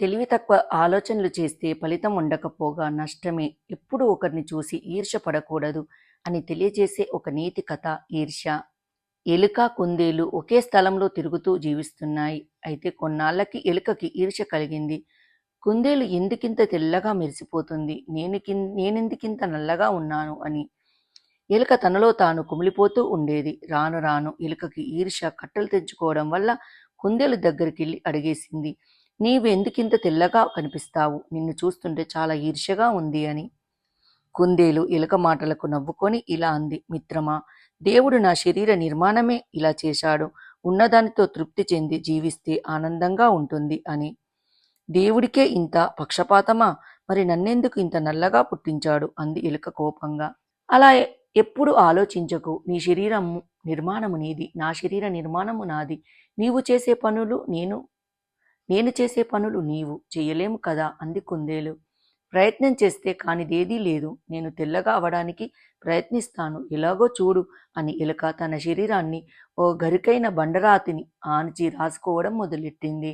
తెలివి తక్కువ ఆలోచనలు చేస్తే ఫలితం ఉండకపోగా నష్టమే. ఎప్పుడు ఒకరిని చూసి ఈర్ష పడకూడదు అని తెలియజేసే ఒక నీతి కథ ఈర్ష్య. ఎలుక కుందేలు ఒకే స్థలంలో తిరుగుతూ జీవిస్తున్నాయి. అయితే కొన్నాళ్ళకి ఎలుకకి ఈర్ష కలిగింది. కుందేలు ఎందుకింత తెల్లగా మెరిసిపోతుంది? నేను కిన్- నేనెందుకింత నల్లగా ఉన్నాను? అని. ఎలుక తనలో తాను కుమిలిపోతూ ఉండేది. రాను రాను ఎలుకకి ఈర్ష కట్టలు తెంచుకోవడం వల్ల కుందేలు దగ్గరికి వెళ్ళి అడిగేసింది. నీవెందుకింత తెల్లగా కనిపిస్తావు? నిన్ను చూస్తుంటే చాలా ఈర్ష్యగా ఉంది అని. కుందేలు ఎలుక మాటలకు నవ్వుకొని ఇలా అంది మిత్రమా దేవుడు నా శరీర నిర్మాణమే ఇలా చేశాడు. ఉన్నదానితో తృప్తి చెంది జీవిస్తే ఆనందంగా ఉంటుంది అని. దేవుడికే ఇంత పక్షపాతమా? మరి నన్నెందుకు ఇంత నల్లగా పుట్టించాడు? అంది ఎలుక కోపంగా. అలా ఎప్పుడు ఆలోచించకు. నీ శరీరము నిర్మాణము నీది. నా శరీర నిర్మాణము నాది. నీవు చేసే పనులు నేను నేను చేసే పనులు నీవు చేయలేము కదా అంది కుందేలు. ప్రయత్నం చేస్తే కానిదేదీ లేదు. నేను తెల్లగా అవడానికి ప్రయత్నిస్తాను. ఎలాగో చూడు అని ఎలుక తన శరీరాన్ని ఓ గరికైన బండరాతిని ఆనిచి రాసుకోవడం మొదలెట్టింది.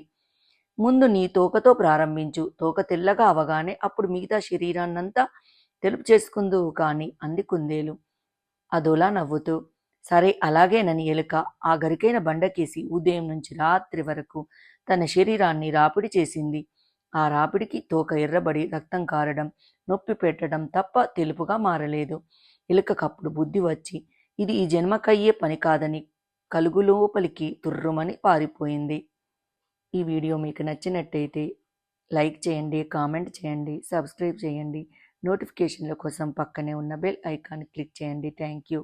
ముందు నీ తోకతో ప్రారంభించు. తోక తెల్లగా అవగానే అప్పుడు మిగతా శరీరాన్నంతా తెలుపు చేసుకుందువు కాని అంది కుందేలు. అదోలా నవ్వుతూ సరే అలాగేనని ఎలుక ఆ గరికైన బండకేసి ఉదయం నుంచి రాత్రి వరకు తన శరీరాన్ని రాపిడి చేసింది. ఆ రాపిడికి తోక ఎర్రబడి రక్తం కారడం నొప్పి పెట్టడం తప్ప తెలుపుగా మారలేదు. ఎలుకకప్పుడు బుద్ధి వచ్చి ఇది ఈ జన్మకయ్యే పని కాదని కలుగు లోపలికి తుర్రుమని పారిపోయింది. ఈ వీడియో మీకు నచ్చినట్టయితే లైక్ చేయండి కామెంట్ చేయండి సబ్స్క్రైబ్ చేయండి. నోటిఫికేషన్ల కోసం పక్కనే ఉన్న బెల్ ఐకాన్ క్లిక్ చేయండి. Thank you.